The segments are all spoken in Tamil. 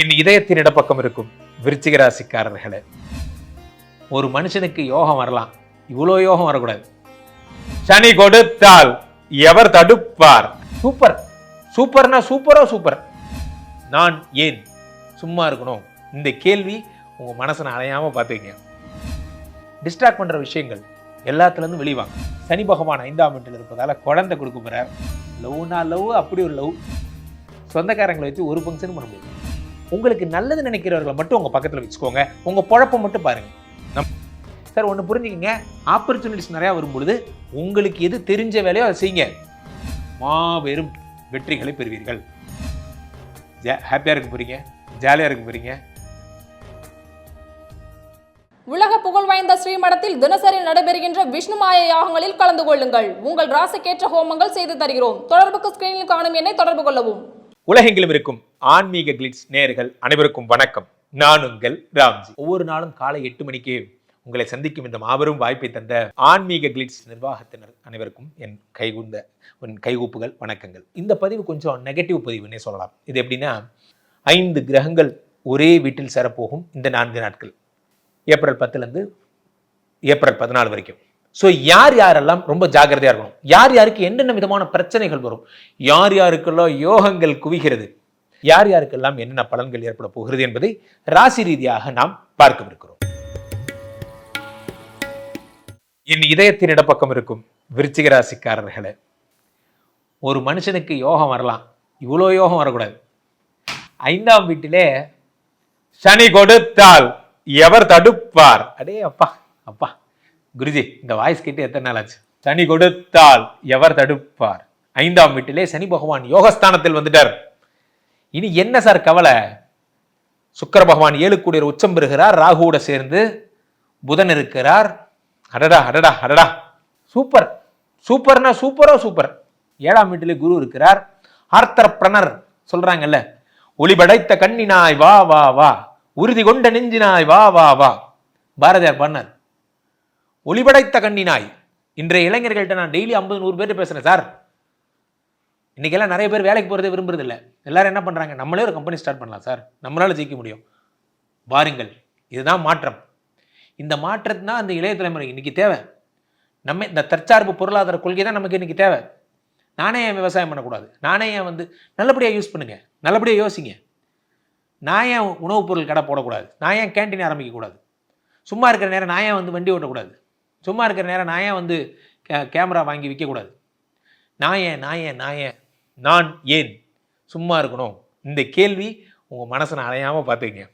என் இதயத்தின் இடப்பக்கம் இருக்கும் விருச்சிக ராசிக்காரர்களே. ஒரு மனுஷனுக்கு யோகம் வரலாம். இவ்வளோ யோகம் வரக்கூடாது. சனி கொடுத்தால் எவர் தடுப்பார்? சூப்பர். சூப்பர்னா சூப்பரோ சூப்பர். நான் ஏன் சும்மா இருக்கணும்? இந்த கேள்வி உங்க மனசனை அலையாம பார்த்துக்கங்க. டிஸ்ட்ராக்ட் பண்ற விஷயங்கள் எல்லாத்துலேருந்து வெளிவாங்க. சனி பகவான் ஐந்தாம் வீட்டில் இருப்பதால குழந்தை கொடுக்க போகிறார் லவ்னா லவ் அப்படி ஒரு லவ் சொந்தக்காரங்களை வச்சு ஒரு ஃபங்க்ஷன் பண்ண முடியாது. உங்களுக்கு நல்லது நினைக்கிறவர்களை மட்டும் உங்க பக்கத்துல வச்சுக்கோங்க. உங்க பொழப்ப மட்டும் பாருங்க. நம் சார் ஒன்று புரிஞ்சுக்கங்க. ஆப்பர்ச்சுனிட்டிஸ் நிறையா வரும்பொழுது உங்களுக்கு எது தெரிஞ்ச வேலையோ அதை செய்யுங்க. மாபெரும் வெற்றிகளை பெறுவீர்கள். ஹாப்பியாக இருக்க போறீங்க. ஜாலியாக இருக்க போறீங்க. உலக புகழ் வாய்ந்த ஸ்ரீமடத்தில் தினசரி நடைபெறுகின்ற விஷ்ணுமாய யாகங்களில் கலந்து கொள்ளுங்கள். உங்கள் ராசிக்கேற்ற ஹோமங்கள் செய்து தருகிறோம். தொடர்புக்கு ஸ்கிரீனில் காணும் எண்ணை தொடர்பு கொள்ளவும். உலகெங்கிலும் இருக்கும். ஆன்மீக கிளிட்ஸ் நேயர்கள் அனைவருக்கும் வணக்கம். நான் உங்கள் ராம்ஜி. ஒவ்வொரு நாளும் காலை எட்டு மணிக்கு உங்களை சந்திக்கும் இந்த மாபெரும் வாய்ப்பை தந்த ஆன்மீக கிளிட்ஸ் நிர்வாகத்தினர் அனைவருக்கும் என் கைகுந்த என் கைகூப்புகள் வணக்கங்கள். இந்த பதிவு கொஞ்சம் நெகட்டிவ் பதிவுன்னே சொல்லலாம். இது எப்படின்னா ஐந்து கிரகங்கள் ஒரே வீட்டில் சேரப்போகும் இந்த நான்கு நாட்கள். ஏப்ரல் பத்துலேருந்து ஏப்ரல் பதினாலு வரைக்கும். ஸோ யார் யாரெல்லாம் ரொம்ப ஜாக்கிரதையாக இருக்கணும்? யார் யாருக்கு என்னென்ன விதமான பிரச்சனைகள் வரும்? யார் யாருக்கெல்லாம் யோகங்கள் குவிகிறது? யார் யாருக்கெல்லாம் என்னென்ன பலன்கள் ஏற்பட போகிறது என்பதை ராசி ரீதியாக நாம் பார்க்கவிருக்கிறோம். என் இதயத்தின் இடப்பக்கம் இருக்கும் விருச்சிக ராசிக்காரர்களே ஒரு மனுஷனுக்கு யோகம் வரலாம். இவ்வளோ யோகம் வரக்கூடாது. ஐந்தாம் வீட்டிலே சனி கொடுத்தால் எவர் தடுப்பார்? அடே அப்பா அப்பா. குருஜி இந்த வாய்ஸ் கேட்டு எத்தனை நாள் ஆச்சு? சனி கொடுத்தால் எவர் தடுப்பார்? ஐந்தாம் வீட்டிலே சனி பகவான் யோகஸ்தானத்தில் வந்துட்டார். இனி என்ன சார் கவலை? சுக்கர பகவான் ஏழு கூடியர் உச்சம் பெறுகிறார் ராகுவோட சேர்ந்து புதன் இருக்கிறார். அடடா அடடா அடடா. சூப்பர் சூப்பர்னா சூப்பரோ சூப்பர் ஏழாம் வீட்டிலே குரு இருக்கிறார். ஆர்த்தரப்பிரணர் சொல்றாங்கல்ல ஒளிபடைத்த கண்ணினாய் வா வா வா. உறுதி கொண்ட நெஞ்சினாய் வா வா வா. பாரதியார் பண்ணார் ஒளிபடைத்த கண்ணினாய். இன்றைய இளைஞர்கள்ட்ட நான் டெய்லி ஐம்பது நூறு பேர் பேசுறேன் சார். இன்னைக்கெல்லாம் நிறைய பேர் வேலைக்கு போகிறதே விரும்புறதில்ல. எல்லோரும் எல்லாரும் என்ன பண்ணுறாங்க நம்மளே ஒரு கம்பெனி ஸ்டார்ட் பண்ணலாம் சார் நம்மளால் ஜெயிக்க முடியும். வாருங்கள். இதுதான் மாற்றம். இந்த மாற்றத்துனா அந்த இளைய தலைமுறை இன்னைக்கு தேவை. நம்ம இந்த தற்சார்பு பொருளாதார கொள்கை தான் நமக்கு இன்றைக்கி தேவை. நானே ஏன் விவசாயம் பண்ணக்கூடாது? நானே ஏன் வந்து நல்லபடியாக யூஸ் பண்ணுங்கள் நல்லபடியாக யோசிங்க. நான் ஏன் உணவுப் பொருள் கடை போடக்கூடாது? நான் ஏன் கேன்டீன் ஆரம்பிக்கக்கூடாது சும்மா இருக்கிற நேரம் நான் ஏன் வந்து வண்டி ஓட்டக்கூடாது? சும்மா இருக்கிற நேரம் நான் ஏன் வந்து கே கேமரா வாங்கி விற்கக்கூடாது நான் ஏன் நான் ஏன் நான் ஏன்? நான் ஏன்? சும்மா இருக்கணும். இந்த கேள்வி உங்கள் மனசனை அலையாமல் பார்த்துக்கங்க.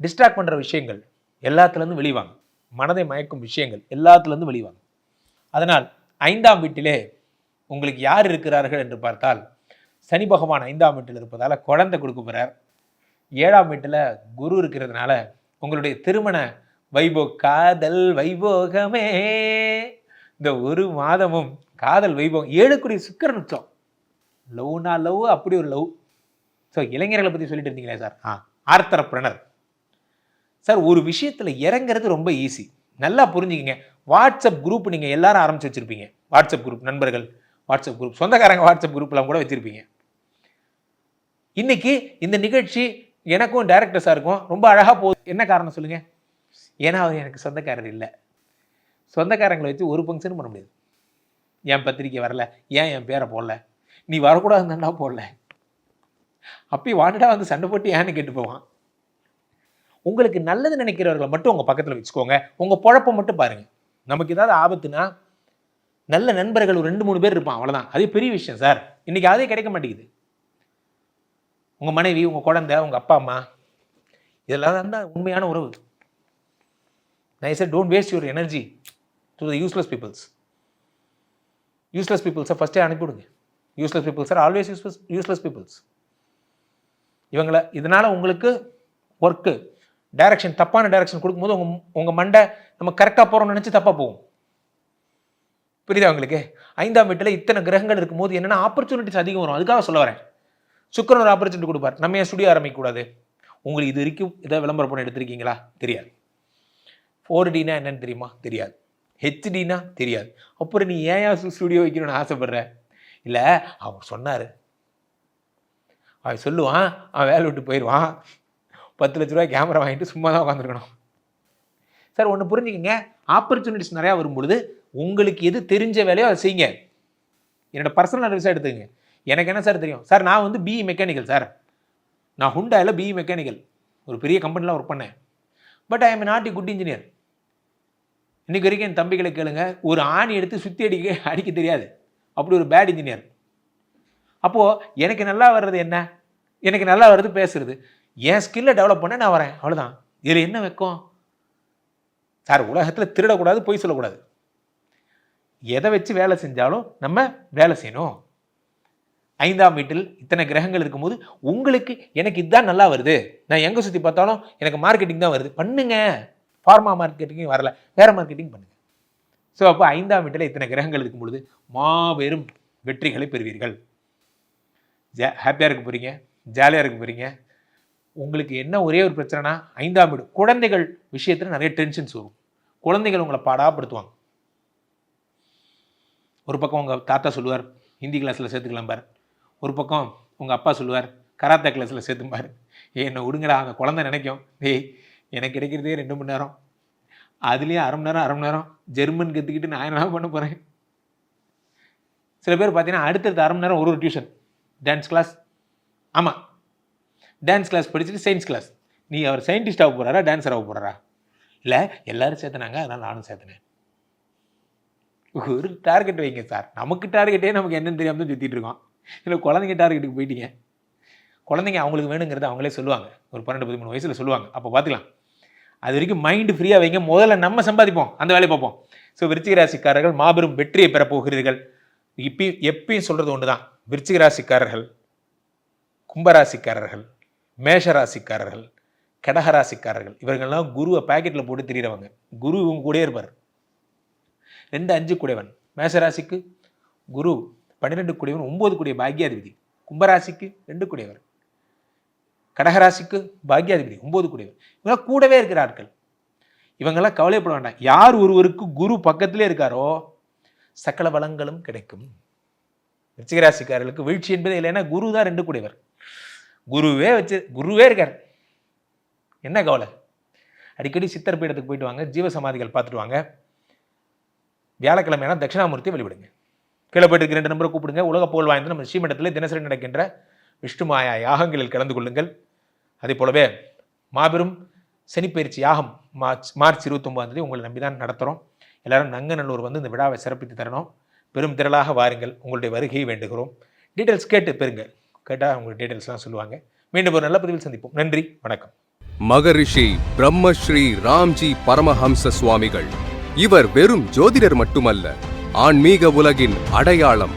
டிஸ்ட்ராக்ட் பண்ணுற விஷயங்கள் எல்லாத்துலேருந்து வெளிவாங்க. மனதை மயக்கும் விஷயங்கள் எல்லாத்துலேருந்து வெளிவாங்க. அதனால் ஐந்தாம் வீட்டிலே உங்களுக்கு யார் இருக்கிறார்கள் என்று பார்த்தால் சனி பகவான் ஐந்தாம் வீட்டில் இருப்பதால் குழந்தை கொடுக்க போகிறார் ஏழாம் வீட்டில் குரு இருக்கிறதுனால உங்களுடைய திருமண வைபோ காதல் வைபோகமே. இந்த ஒரு மாதமும் காதல் வைபோகம் ஏழுக்குடி சுக்கர உச்சம். லவ்னா லவ் அப்படி ஒரு லவ் ஸோ இளைஞர்களை பற்றி சொல்லிட்டு இருந்தீங்களே சார் ஆ. ஆர்த்தரப்பிரணர். சார் ஒரு விஷயத்தில் இறங்குறது ரொம்ப ஈஸி நல்லா புரிஞ்சுக்கிங்க. வாட்ஸ்அப் குரூப் நீங்கள் எல்லாரும் ஆரம்பிச்சு வச்சுருப்பீங்க. வாட்ஸ்அப் குரூப் நண்பர்கள் வாட்ஸ்அப் குரூப் சொந்தக்காரங்க வாட்ஸ்அப் குரூப்லாம் கூட வச்சுருப்பீங்க. இன்னைக்கு இந்த நிகழ்ச்சி எனக்கும் டைரக்டர் சாருக்கும் ரொம்ப அழகாக போகுது. என்ன காரணம் சொல்லுங்கள் ஏன்னா அவர் எனக்கு சொந்தக்காரர் இல்லை. சொந்தக்காரங்களை வச்சு ஒரு ஃபங்க்ஷனும் பண்ண முடியாது. என் பத்திரிக்கை வரல ஏன் என் பேரை போடல? நீ வரக்கூடாதுன்னா போடல. அப்பயும் வாண்டடா வந்து சண்டை போட்டு ஏன்னு கேட்டு போவான். உங்களுக்கு நல்லது நினைக்கிறவர்களை மட்டும் உங்கள் பக்கத்தில் வச்சுக்கோங்க. உங்கள் பொழப்பை மட்டும் பாருங்க. நமக்கு ஏதாவது ஆபத்துனா நல்ல நண்பர்கள் ஒரு ரெண்டு மூணு பேர் இருப்பான். அவ்வளோதான் அதே பெரிய விஷயம் சார். இன்னைக்கு அதே கிடைக்க மாட்டேங்குது. உங்கள் மனைவி உங்கள் குழந்தை உங்கள் அப்பா அம்மா இதெல்லாம் தான் உண்மையான உறவு. Nice don't waste your energy to the useless peoples useless பீப்புள்ஸை ஃபஸ்ட்டே அனுப்பிவிடுங்க. Useless peoples are always useless useless peoples இவங்களை இதனால் உங்களுக்கு ஒர்க்கு டைரக்ஷன் தப்பான டைரக்ஷன் கொடுக்கும்போது உங்கள் உங்கள் மண்டை நம்ம கரெக்டாக போகிறோம்னு நினச்சி தப்பாக போகும். புரியுதா உங்களுக்கு? ஐந்தாம் வீட்டில் இத்தனை கிரகங்கள் இருக்கும்போது என்னென்ன ஆப்பர்ச்சுனிட்டிஸ் அதிகம் வரும்? அதுக்காக சொல்ல வரேன். சுக்கரன் ஒரு ஆப்பர்ச்சுனிட்டி கொடுப்பார். நம்ம ஏன் ஸ்டுடியோ ஆரம்பிக்கக்கூடாது? உங்களுக்கு இது வரைக்கும் ஏதாவது விளம்பரம் பண்ண எடுத்திருக்கீங்களா? தெரியாது. ஃபோர் டினா என்னன்னு தெரியுமா? தெரியாது. ஹெச்டினா தெரியாது. அப்புறம் நீ ஏன் ஸ்டுடியோ வைக்கணும்னு ஆசைப்பட்ற? இல்லை அவர் சொன்னார். அவன் சொல்லுவான் அவன் வேலை விட்டு போயிடுவான் பத்து லட்ச ரூபாய் கேமரா வாங்கிட்டு சும்மா தான் உட்காந்துருக்கணும் சார் ஒன்று புரிஞ்சுக்கங்க. ஆப்பர்ச்சுனிட்டிஸ் நிறையா வரும்பொழுது உங்களுக்கு எது தெரிஞ்ச வேலையோ அதை செய்யுங்க. என்னோட பர்சனல் அட்வைஸாக எடுத்துக்கங்க. எனக்கு என்ன சார் தெரியும்? சார் நான் வந்து பிஇ மெக்கானிக்கல் சார். நான் ஹுண்டாயில் பிஇ மெக்கானிக்கல் ஒரு பெரிய கம்பெனிலாம் ஒர்க் பண்ணேன். But I am not good engineer இன்றைக்கி வரைக்கும் என் தம்பிகளை கேளுங்க. ஒரு ஆணி எடுத்து சுற்றி அடிக்க அடிக்க தெரியாது. அப்படி ஒரு பேட் இன்ஜினியர் அப்போது எனக்கு நல்லா வர்றது என்ன? எனக்கு நல்லா வர்றது பேசுறது. என் ஸ்கில்லை டெவலப் பண்ண நான் வரேன். அவ்வளோதான் இதில் என்ன வைக்கும்? சார் உலகத்தில் திருடக்கூடாது பொய் சொல்லக்கூடாது. எதை வச்சு வேலை செஞ்சாலும் நம்ம வேலை செய்யணும். ஐந்தாம் வீட்டில் இத்தனை கிரகங்கள் இருக்கும்போது உங்களுக்கு எனக்கு இதுதான் நல்லா வருது. நான் எங்கே சுற்றி பார்த்தாலும் எனக்கு மார்க்கெட்டிங் தான் வருது. பண்ணுங்க. ஃபார்மா மார்க்கெட்டிங் வரல. வேறு மார்க்கெட்டிங் பண்ணுங்க. ஸோ அப்போ ஐந்தாம் வீட்டில் இத்தனை கிரகங்கள் இருக்கும் பொழுது மாபெரும் வெற்றிகளை பெறுவீர்கள். ஜா ஹாப்பியாக இருக்க போகிறீங்க ஜாலியாக இருக்க போகிறீங்க உங்களுக்கு என்ன ஒரே ஒரு பிரச்சனைனா ஐந்தாம் வீடு குழந்தைகள் விஷயத்தில் நிறைய டென்ஷன்ஸ் வரும். குழந்தைகள் உங்களை பாடாப்படுத்துவாங்க. ஒரு பக்கம் உங்கள் தாத்தா சொல்லுவார் ஹிந்தி கிளாஸில் சேர்த்துக்கலாம் பார். ஒரு பக்கம் உங்கள் அப்பா சொல்லுவார் கராத்தா கிளாஸில் சேர்த்துப்பார். ஏ என்னை விடுங்கடா அந்த குழந்தை நினைக்கும். ஏய் எனக்கு கிடைக்கிறதே ரெண்டு மணி நேரம். அதுலேயே அரை மணி நேரம் அரை மணி நேரம் ஜெர்மன் கற்றுக்கிட்டு நான் என்ன பண்ண போகிறேன் சில பேர் பார்த்தீங்கன்னா அடுத்தடுத்த அரை மணி நேரம் ஒரு ஒரு டியூஷன் டான்ஸ் கிளாஸ் ஆமாம் டான்ஸ் கிளாஸ் படிச்சுட்டு சயின்ஸ் கிளாஸ் நீ அவர் சயின்டிஸ்ட் ஆக போகிறாரா டான்ஸர் ஆக போகிறாரா இல்லை எல்லாரும் சேர்த்துனாங்க அதனால் நானும் சேர்த்துனேன். ஒரு டார்கெட் வைங்க சார் நமக்கு டார்கெட்டே நமக்கு என்னன்னு தெரியாமல் தான் சுற்றிட்டு இருக்கோம். இல்லை குழந்தைங்க டார்கெட்டுக்கு போயிட்டீங்க. குழந்தைங்க அவங்களுக்கு வேணுங்கிறத அவங்களே சொல்லுவாங்க. ஒரு பன்னெண்டு பதிமூணு வயசில் சொல்லுவாங்க. அப்போ பார்த்துக்கலாம் அது வரைக்கும் மைண்டு ஃப்ரீயாக வைங்க. முதல்ல நம்ம சம்பாதிப்போம். அந்த வேலையை பார்ப்போம். ஸோ விருச்சிக ராசிக்காரர்கள் மாபெரும் வெற்றியை பெறப்போகிறீர்கள் இப்பயும் எப்பயும் சொல்கிறது ஒன்று தான் விருச்சிக ராசிக்காரர்கள் கும்பராசிக்காரர்கள் மேஷராசிக்காரர்கள் கடகராசிக்காரர்கள் இவர்கள்லாம் குருவை பாக்கெட்டில் போட்டு திரியிறவங்க. குரு இவங்க கூடயே இருப்பார். ரெண்டு அஞ்சு கூடையவன். மேஷராசிக்கு குரு பன்னிரெண்டு கூடியவன் ஒம்பது கூடிய பாக்யாதிபதி கும்பராசிக்கு ரெண்டு கூடியவர். கடகராசிக்கு பாக்யாதிபதி ஒம்பது கூடியவர் இவங்களாம் கூடவே இருக்கிற ஆட்கள் இவங்கெல்லாம் கவலைப்பட வேண்டாம். யார் ஒருவருக்கு குரு பக்கத்திலே இருக்காரோ சகல வளங்களும் கிடைக்கும். ரிச்சிகராசிக்காரர்களுக்கு வீழ்ச்சி என்பது இல்லைன்னா குரு தான் ரெண்டு கூடியவர் குருவே வச்சு குருவே இருக்கார். என்ன கவலை? அடிக்கடி சித்தர் பீடத்துக்கு போயிட்டு வாங்க ஜீவ சமாதிகள் பார்த்துட்டு வாங்க. வியாழக்கிழமையான தட்சிணாமூர்த்தி வழிபடுங்க. கீழே போயிட்டு இருக்க ரெண்டு நம்பரை கூப்பிடுங்க. உலக புகழ் வாய்ந்த நம்ம ஸ்ரீமண்டத்தில் தினசரி நடக்கின்ற விஷ்ணு மாயா யாகங்களில் கலந்து கொள்ளுங்கள். அதே போலவே மாபெரும் சனிப்பயிற்சி யாகம் மார்ச் மார்ச் இருபத்தொம்பதாம் தேதி உங்களை நம்பி தான் நடத்துகிறோம் எல்லாரும் நங்கநல்லூர் வந்து இந்த விழாவை சிறப்பித்து தரணும். பெரும் திரளாக வாருங்கள். உங்களுடைய வருகையை வேண்டுகிறோம். டீட்டெயில்ஸ் கேட்டு பெறுங்க கேட்டால் உங்களுக்கு டீட்டெயில்ஸ்லாம் சொல்லுவாங்க. மீண்டும் ஒரு நல்ல பதிவில் சந்திப்போம். நன்றி. வணக்கம். மகரிஷி பிரம்மஸ்ரீ ராம்ஜி பரமஹம்ச சுவாமிகள். இவர் வெறும் ஜோதிடர் மட்டுமல்ல ஆன்மீக உலகின் அடையாளம்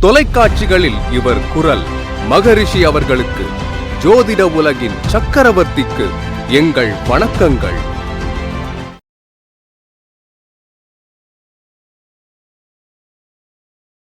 தொலைக்காட்சிகளில் இவர் குரல். மகரிஷி அவர்களுக்கு ஜோதிட உலகின் சக்கரவர்த்திக்கு எங்கள் வணக்கங்கள்.